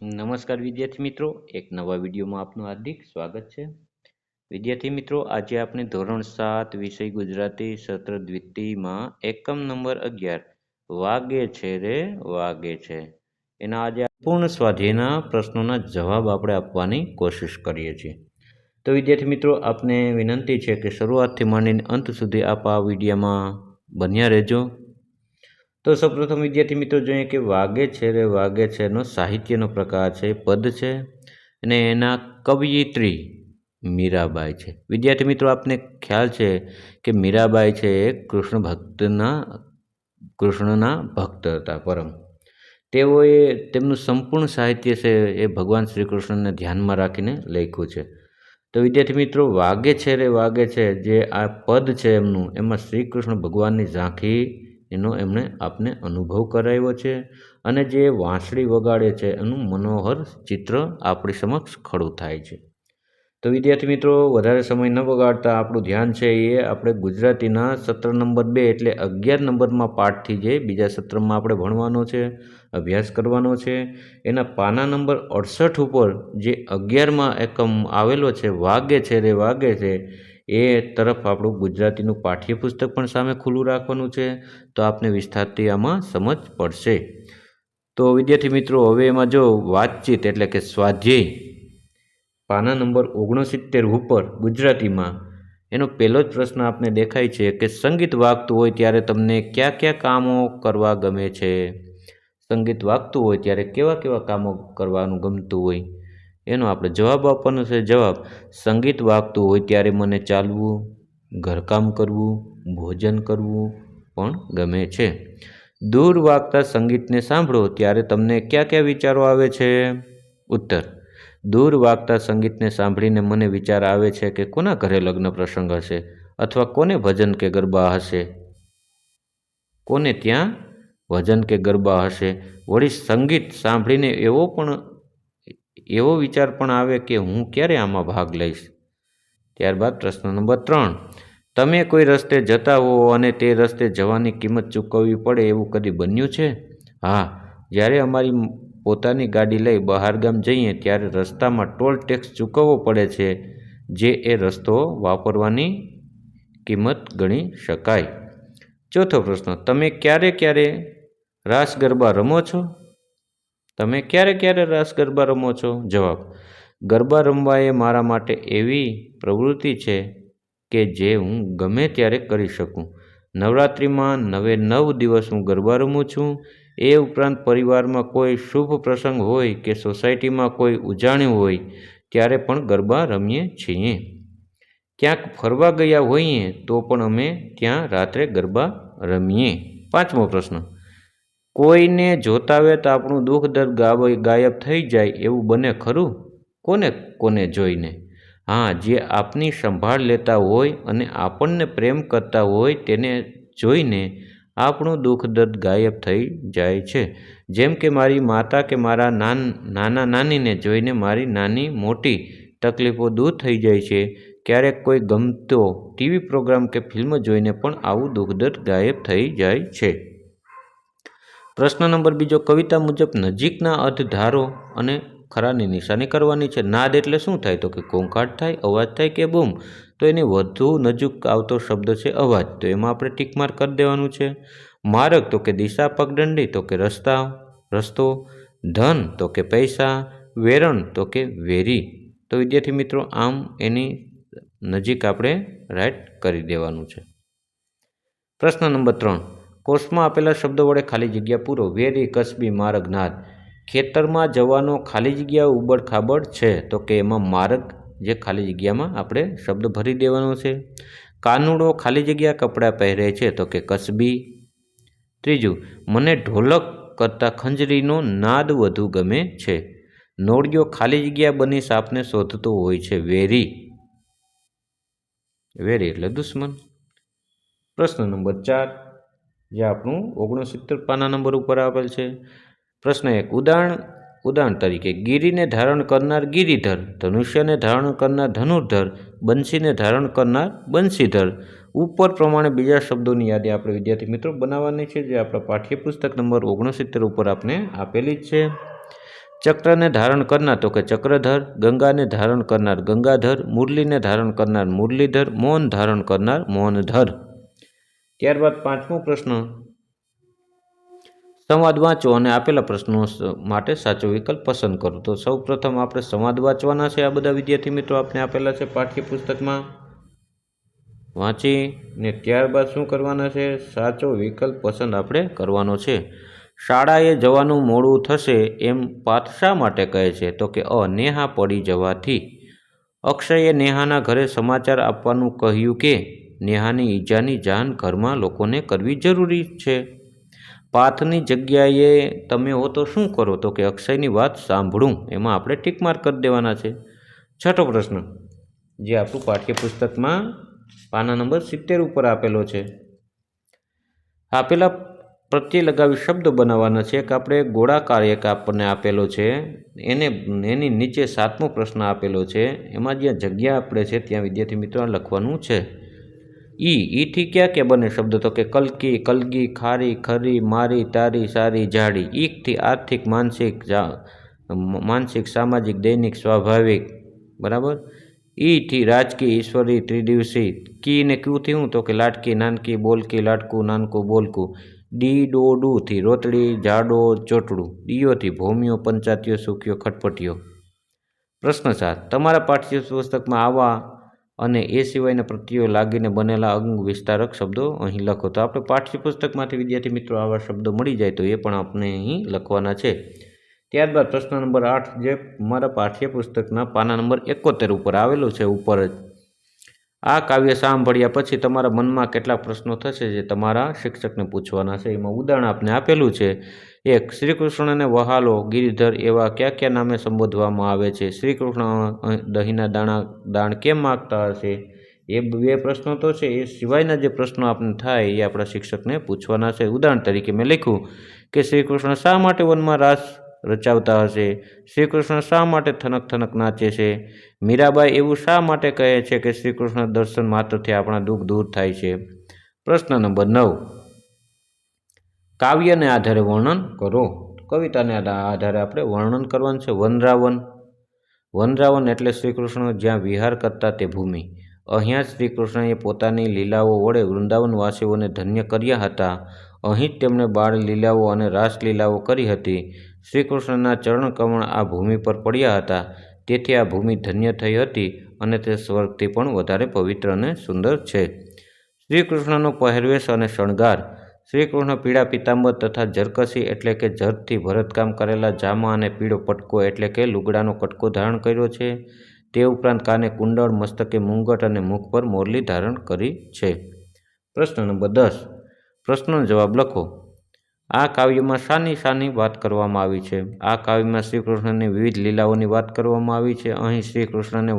નમસ્કાર વિદ્યાર્થી મિત્રો, એક નવા વિડીયોમાં આપનું હાર્દિક સ્વાગત છે. વિદ્યાર્થી મિત્રો, આજે આપણે ધોરણ સાત વિષય ગુજરાતી સત્ર દ્વિતીયમાં એકમ નંબર અગિયાર, વાગે છે રે, વાગે છે. એના આજે પૂર્ણ સ્વાધ્યાયના પ્રશ્નોના જવાબ આપણે આપવાની કોશિશ કરીએ છીએ. તો વિદ્યાર્થી મિત્રો, આપને વિનંતી છે કે શરૂઆતથી માંડીને અંત સુધી આપ આ વિડીયોમાં બન્યા રહેજો. તો સૌપ્રથમ વિદ્યાર્થી મિત્રો જોઈએ કે વાગે છે રે, વાગે છે એનો સાહિત્યનો પ્રકાર છે, પદ છે અને એના કવયિત્રી મીરાબાઈ છે. વિદ્યાર્થી મિત્રો, આપને ખ્યાલ છે કે મીરાબાઈ છે એ કૃષ્ણ ભક્તના, કૃષ્ણના ભક્ત હતા પરમ. તેઓએ તેમનું સંપૂર્ણ સાહિત્ય છે એ ભગવાન શ્રી કૃષ્ણને ધ્યાનમાં રાખીને લખ્યું છે. તો વિદ્યાર્થી મિત્રો, વાગે છે રે, વાગે છે જે આ પદ છે એમનું, એમાં શ્રી કૃષ્ણ ભગવાનની ઝાંખી એનો એમણે આપને અનુભવ કરાવ્યો છે અને જે વાંસળી વગાડે છે એનું મનોહર ચિત્ર આપણી સમક્ષ ખડું થાય છે. તો વિદ્યાર્થી મિત્રો, વધારે સમય ન બગાડતા આપણું ધ્યાન છે એ આપણે ગુજરાતીના સત્ર નંબર બે એટલે અગિયાર નંબરમાં પાઠથી જે બીજા સત્રમાં આપણે ભણવાનો છે, અભ્યાસ કરવાનો છે, એના પાના નંબર અડસઠ ઉપર જે અગિયારમાં એકમ આવેલો છે, વાગે છે રે વાગે છે એ તરફ આપણું ગુજરાતીનું પાઠ્યપુસ્તક પણ સામે ખુલ્લું રાખવાનું છે, તો આપને વિસ્તારથી આમાં સમજ પડશે. તો વિદ્યાર્થી મિત્રો, હવે એમાં જો વાતચીત એટલે કે સ્વાધ્યાય, પાના નંબર ઓગણસિત્તેર ઉપર ગુજરાતીમાં, એનો પહેલો જ પ્રશ્ન આપને દેખાય છે કે સંગીત વાગતું હોય ત્યારે તમને કયા કયા કામો કરવા ગમે છે? સંગીત વાગતું હોય ત્યારે કેવા કેવા કામો કરવાનું ગમતું હોય? એનો આપણે જવાબ આપવાનો છે, જવાબ, સંગીત વાગતું હોય ત્યારે મને ચાલવું, ઘરકામ કરવું, ભોજન કરવું પણ ગમે છે. દૂર વાગતા સંગીતને સાંભળો, ત્યારે તમને કયા કયા વિચારો આવે છે? ઉત્તર, દૂર વાગતા સંગીતને સાંભળીને મને વિચાર આવે છે કે કોના ઘરે લગ્ન પ્રસંગ હશે અથવા કોને ભજન કે ગરબા હશે? કોને ત્યાં ભજન કે ગરબા હશે? વળી સંગીત સાંભળીને એવો પણ એવો વિચાર પણ આવે કે હું ક્યારે આમાં ભાગ લઈશ? ત્યારબાદ પ્રશ્ન નંબર ત્રણ. તમે કોઈ રસ્તે જતા હો અને તે રસ્તે જવાની કિંમત ચૂકવવી પડે એવું કદી બન્યું છે? હા, જ્યારે અમારી પોતાની ગાડી લઈ બહારગામ જઈએ ત્યારે રસ્તામાં ટોલ ટેક્સ ચૂકવવો પડે છે, જે એ રસ્તો વાપરવાની કિંમત ગણી શકાય. ચોથો પ્રશ્ન, તમે ક્યારે ક્યારે રાસ ગરબા રમો છો? તમે ક્યારે ક્યારે રાસ ગરબા રમો છો? જવાબ, ગરબા રમવા એ મારા માટે એવી પ્રવૃત્તિ છે કે જે હું ગમે ત્યારે કરી શકું. નવરાત્રિમાં નવે નવ દિવસ હું ગરબા રમું છું. એ ઉપરાંત પરિવારમાં કોઈ શુભ પ્રસંગ હોય કે સોસાયટીમાં કોઈ ઉજાણી હોય, ત્યારે પણ ગરબા રમીએ છીએ. ક્યાંક ફરવા ગયા હોઈએ તો પણ અમે ત્યાં રાત્રે ગરબા રમીએ. પાંચમો પ્રશ્ન કોઈને જોતાવે તો આપણું દુઃખ દર્દ ગાયબ થઈ જાય એવું બને ખરું? કોને કોને જોઈને? હા, જે આપની સંભાળ લેતા હોય અને આપણને પ્રેમ કરતા હોય તેને જોઈને આપણું દુઃખ દર્દ ગાયબ થઈ જાય છે. જેમ કે મારી માતા કે મારા નાન, નાના નાનીને જોઈને મારી નાની મોટી તકલીફો દૂર થઈ જાય છે. ક્યારેક કોઈ ગમતો ટીવી પ્રોગ્રામ કે ફિલ્મ જોઈને પણ આવું દુઃખ દર્દ ગાયબ થઈ જાય છે. પ્રશ્ન નંબર બીજો, કવિતા મુજબ નજીકના અર્થ ધારો અને ખરાની નિશાની કરવાની છે. નાદ એટલે શું થાય? તો કે કોંકાટ થાય, અવાજ થાય કે બૂમ. તો એની વધુ નજીક આવતો શબ્દ છે અવાજ. તો એમાં આપણે ટીક માર્ક કરી દેવાનું છે. માર્ગ તો કે દિશા, પગદંડી તો કે રસ્તા, રસ્તો. ધન તો કે પૈસા. વેરણ તો કે વેરી. તો વિદ્યાર્થી મિત્રો, આમ એની નજીક આપણે રાઈટ કરી દેવાનું છે. પ્રશ્ન નંબર ત્રણ. કોર્સમાં આપેલા શબ્દો વડે ખાલી જગ્યા પૂરો. વેરી કસબી માર્ગ નાદ ખેતરમાં જવાનો ખાલી જગ્યા ઉબડ ખાબડ છે. તો કે એમાં માર્ગ જે ખાલી જગ્યામાં આપણે શબ્દ ભરી દેવાનો છે. કાનુડો ખાલી જગ્યા કપડાં પહેરે છે. તો કે કસબી. ત્રીજું, મને ઢોલક કરતાં ખંજરીનો નાદ વધુ ગમે છે. નોળિયો ખાલી જગ્યા બની સાપને શોધતો હોય છે. વેરી. વેરી એટલે દુશ્મન. પ્રશ્ન નંબર ચાર જે આપણું ઓગણસિત્તેર પાના નંબર ઉપર આપેલ છે. પ્રશ્ન એક, ઉદાહરણ ઉદાહરણ તરીકે, ગીરીને ધારણ કરનાર ગિરિધર, ધનુષ્યને ધારણ કરનાર ધનુર્ધર બંસીને ધારણ કરનાર બંસીધર ઉપર પ્રમાણે બીજા શબ્દોની યાદી આપણે વિદ્યાર્થી મિત્રો બનાવવાની છે, જે આપણા પાઠ્યપુસ્તક નંબર ઓગણસિત્તેર ઉપર આપણે આપેલી જ છે. ચક્રને ધારણ કરનાર, તો કે ચક્રધર, ગંગાને ધારણ કરનાર ગંગાધર, મુરલીને ધારણ કરનાર મુરલીધર મૌન ધારણ કરનાર મૌનધર ત્યારબાદ પાંચમો પ્રશ્ન. સંવાદ વાંચો અને આપેલા પ્રશ્નો માટે સાચો વિકલ્પ પસંદ કરો. તો સૌ પ્રથમ આપણે સંવાદ વાંચવાના છે આ બધા વિદ્યાર્થી મિત્રો આપણે આપેલા છે પાઠ્યપુસ્તકમાં. વાંચીને ત્યારબાદ શું કરવાના છે? સાચો વિકલ્પ પસંદ આપણે કરવાનો છે. શાળાએ જવાનું મોડું થશે એમ પાથ શા માટે કહે છે? તો કે અ, નેહા પડી જવાથી. અક્ષયે નેહાના ઘરે સમાચાર આપવાનું કહ્યું કે નેહાની ઈજાની જાણ ઘરમાં લોકોને કરવી જરૂરી છે. પાથની જગ્યાએ તમે હો તો શું કરો તો કે અક્ષયની વાત સાંભળું, એમાં આપણે ટીક માર્ક કરી દેવાના છે. છઠ્ઠો પ્રશ્ન, જે આપણું પાઠ્યપુસ્તકમાં પાના નંબર સિત્તેર ઉપર આપેલો છે. આપેલા પ્રત્યે લગાવી શબ્દ બનાવવાના છે. એક આપણે ગોળાકાર એક આપણને આપેલો છે. એને, એની નીચે સાતમો પ્રશ્ન આપેલો છે. એમાં જ્યાં જગ્યા આપણે છે ત્યાં વિદ્યાર્થી મિત્રો લખવાનું છે. ઈ ઈથી ક્યાં ક્યાં બને શબ્દ? તો કે કલકી, કલગી, ખારી, ખરી, મારી, તારી, સારી, જાડી. ઈકથી આર્થિક, માનસિક માનસિક, સામાજિક, દૈનિક, સ્વાભાવિક. બરાબર? ઈથી રાજકી ઈશ્વરી ત્રિદિવસી કી ને ક્યુથી હું? તો કે લાટકી નાનકી, બોલકી લાટકું નાનકું, બોલકું. ડી, ડો ડુથી રોતડી, જાડો, ચોટડું. ડીઓથી ભૌમિયો પંચાતીયો સુખ્યો ખટપટીયો પ્રશ્ન સાત. તમારા પાઠ્યપુસ્તકમાં આવા અને એ સિવાયના પ્રત્યયો લાગીને બનેલા અંગ વિસ્તારક શબ્દો અહીં લખો. તો આપણે પાઠ્યપુસ્તકમાંથી, વિદ્યાર્થી મિત્રો, આવા શબ્દો મળી જાય તો એ પણ આપણે અહીં લખવાના છે. ત્યારબાદ પ્રશ્ન નંબર આઠ જે મારા પાઠ્યપુસ્તકના પાના નંબર એકોતેર ઉપર આવેલું છે, ઉપર જ. આ કાવ્ય સાંભળ્યા પછી તમારા મનમાં કેટલાક પ્રશ્નો થશે જે તમારા શિક્ષકને પૂછવાના છે. એમાં ઉદાહરણ આપને આપેલું છે. એક શ્રી કૃષ્ણને વહાલો, ગિરિધર એવા કયા કયા નામે સંબોધવામાં આવે છે? શ્રી કૃષ્ણ દહીંના દાણા, દાણ કેમ માગતા હશે? એ બે પ્રશ્નો તો છે. એ સિવાયના જે પ્રશ્નો આપણને થાય એ આપણા શિક્ષકને પૂછવાના છે. ઉદાહરણ તરીકે મેં લખ્યું કે શ્રી કૃષ્ણ શા માટે વનમાં રાસ રચાવતા હશે. શ્રી કૃષ્ણ શા માટે થનક થનક નાચે છે? મીરાબાઈ એવું શા માટે કહે છે કે શ્રી કૃષ્ણ દર્શન માત્રથી આપણા દુઃખ દૂર થાય છે? પ્રશ્ન નંબર નવ. કાવ્યને આધારે વર્ણન કરો. કવિતાને આધા- આધારે આપણે વર્ણન કરવાનું છે. વનરાવન. વનરાવન એટલે શ્રી કૃષ્ણ જ્યાં વિહાર કરતા તે ભૂમિ. અહીંયા શ્રીકૃષ્ણએ શ્રી કૃષ્ણએ પોતાની લીલાઓ વડે વૃંદાવનવાસીઓને ધન્ય કર્યા હતા. અહીં જ તેમણે બાળ લીલાઓ અને રાસલીલાઓ કરી હતી. શ્રીકૃષ્ણના ચરણકમળ આ ભૂમિ પર પડ્યા હતા. તેથી આ ભૂમિ ધન્ય થઈ હતી અને તે સ્વર્ગથી પણ વધારે પવિત્ર અને સુંદર છે. શ્રીકૃષ્ણનો પહેરવેશ અને શણગાર. શ્રીકૃષ્ણ પીળા પિતાંબર તથા જરકસી એટલે કે જરથી ભરતકામ કરેલા જામા અને પીળો પટકો એટલે કે લુગડાનો કટકો ધારણ કર્યો છે. તે ઉપરાંત કાને કુંડળ, મસ્તકે મુંગટ અને મુખ પર મોરલી ધારણ કરી છે. પ્રશ્ન નંબર દસ. પ્રશ્નનો જવાબ લખો. આ કાવ્યમાં શાની શાની વાત કરવામાં આવી છે. આ કાવ્યમાં શ્રી કૃષ્ણની વિવિધ લીલાઓની વાત કરવામાં આવી છે. અહીં શ્રી કૃષ્ણને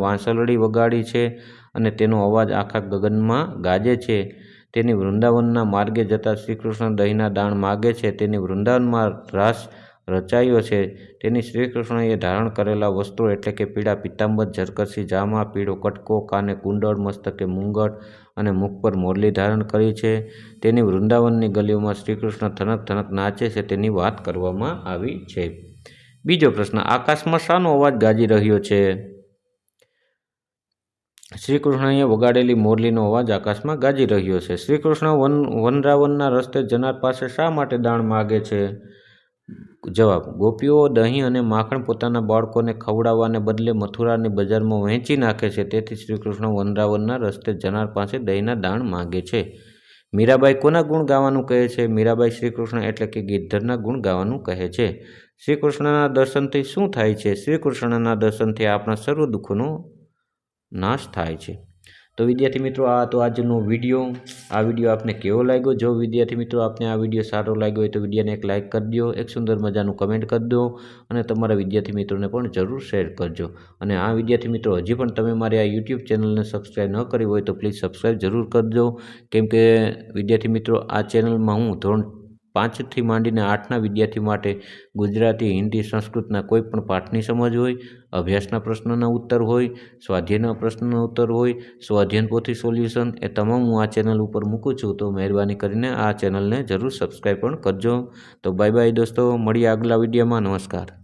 વગાડી છે અને તેનો અવાજ આખા ગગનમાં ગાજે છે. તેની વૃંદાવનના માર્ગે જતા શ્રીકૃષ્ણ દહીંના દાણ માગે છે. તેની વૃંદાવનમાં રાસ રચાયો છે. તેની શ્રીકૃષ્ણએ ધારણ કરેલા વસ્ત્રો એટલે કે પીળા પિત્તાંબર ઝરકસી જામા, પીળો કટકો, કાને કુંડળ, મસ્તકે મુંગટ અને મુખ પર મોરલી ધારણ કરી છે. તેની વૃંદાવનની ગલીઓમાં શ્રીકૃષ્ણ થનક થનક નાચે છે તેની વાત કરવામાં આવી છે. બીજો પ્રશ્ન, આકાશમાં શાનો અવાજ ગાજી રહ્યો છે? શ્રીકૃષ્ણએ વગાડેલી મોરલીનો અવાજ આકાશમાં ગાજી રહ્યો છે. શ્રીકૃષ્ણ વન વનરાવનના રસ્તે જનાર પાસે શા માટે દાણ માગે છે? જવાબ, ગોપીઓ દહીં અને માખણ પોતાના બાળકોને ખવડાવવાને બદલે મથુરાની બજારમાં વહેંચી નાખે છે. તેથી શ્રીકૃષ્ણ વનરાવનના રસ્તે જનાર પાસે દહીંના દાણ માગે છે. મીરાબાઈ કોના ગુણ ગાવાનું કહે છે? મીરાબાઈ શ્રીકૃષ્ણ એટલે કે ગિરધરના ગુણ ગાવાનું કહે છે. શ્રીકૃષ્ણના દર્શનથી શું થાય છે? શ્રીકૃષ્ણના દર્શનથી આપણા સર્વ દુઃખોનો નાશ થાય છે. તો વિદ્યાર્થી મિત્રો, આ તો આજનો વીડિયો. આ વીડિયો આપને કેવો લાગ્યો? જો વિદ્યાર્થી મિત્રો, આપને આ વીડિયો સારો લાગ્યો હોય તો વિડીયોને એક લાઇક કરી દો, એક સુંદર મજાનું કમેન્ટ કરી દો અને તમારા વિદ્યાર્થી મિત્રોને પણ જરૂર શેર કરજો. અને આ વિદ્યાર્થી મિત્રો, હજી પણ તમે મારી આ યુટ્યુબ ચેનલને સબસ્ક્રાઈબ ન કરી હોય તો પ્લીઝ સબસ્ક્રાઈબ જરૂર કરજો. કેમ કે વિદ્યાર્થી મિત્રો, આ ચેનલમાં હું ધોરણ પાંચથી માંડીને આઠના વિદ્યાર્થી માટે ગુજરાતી, હિન્દી સંસ્કૃતના કોઈ પણ પાઠની સમજ હોય, અભ્યાસના પ્રશ્નના ઉત્તર હોય, સ્વાધ્યાયના પ્રશ્નનો ઉત્તર હોય સ્વાધ્યન પોથી સોલ્યુશન એ તમામ હું આ ચેનલ ઉપર મૂકું છું, તો મહેરબાની કરીને આ ચેનલને જરૂર સબસ્ક્રાઈબ પણ કરજો. તો બાય બાય દોસ્તો, મળીએ આગલા વિડીયોમાં. નમસ્કાર.